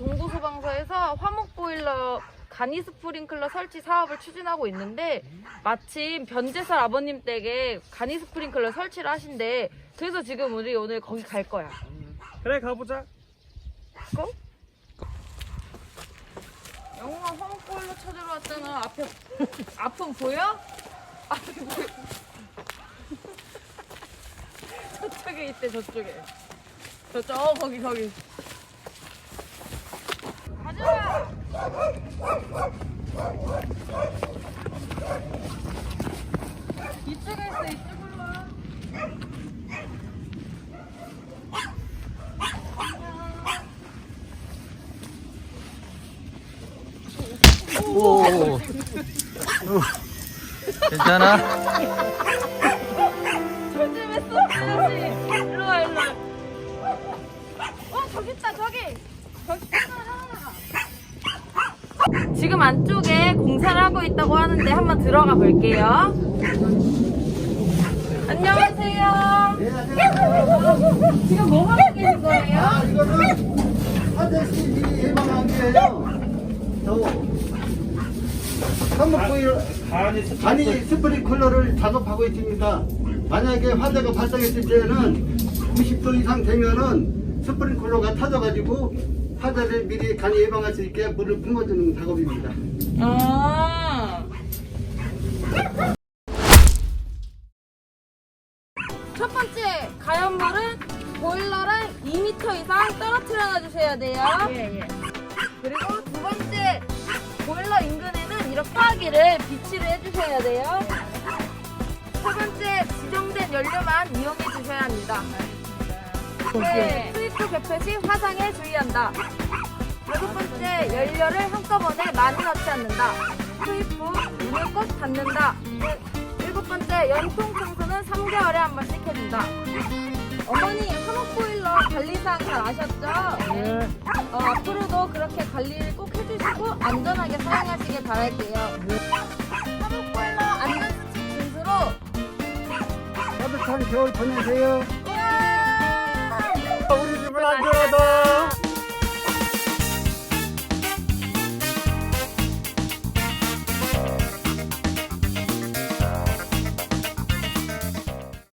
동부소방서에서 화목보일러 간이 스프링클러 설치 사업을 추진하고 있는데 마침 변재설 아버님 댁에 간이 스프링클러 설치를 하신대. 그래서 지금 우리 오늘 거기 갈 거야. 그래 가보자. 고? 영웅아 화목보일러 찾으러 왔잖아. 앞에 앞은 보여? 앞에 보여? 저쪽에 있대 저쪽에. 저쪽 어 거기 거기. 가자. 이쪽에 있어 이쪽으로 와. 오. 오. 괜찮아? 조심했어? 아저씨 일로 와 일로 와. 어 저기 있다 저기 저기 지금 안쪽에 공사를 하고 있다고 하는데 한번 들어가 볼게요 안녕하세요 지금 뭐 하고 계신 거예요? 아, 이거는 화장실 미리 예방한 게예요. 저 한목보일 간이 스프링클러를 작업하고 있습니다. 만약에 화재가 발생했을 때는 90도 이상 되면은 스프링클러가 터져가지고 화재를 미리 간이 예방할 수 있게 물을 뿜어주는 작업입니다. 아. 첫 번째 가연물은 보일러를 2m 이상 떨어뜨려 놔주셔야 돼요. 그리고 두 번째 보일러 인근에는 이렇게 화기를 비치를 해주셔야 돼요. 세 번째 지정된 연료만 이용해 주셔야 합니다. 네, 스위프 개폐 시 화상에 주의한다. 여섯 번째, 연료를 한꺼번에 많이 넣지 않는다. 스위프, 문을 꼭 닫는다. 일- 일곱 번째, 연통 청소는 3개월에 한 번씩 해준다. 어머니, 한옥보일러 관리사항 잘 아셨죠? 네. 어, 앞으로도 그렇게 관리를 꼭 해주시고 안전하게 사용하시길 바랄게요. 한옥보일러 안전수칙 준수로 따뜻한 겨울 보내세요.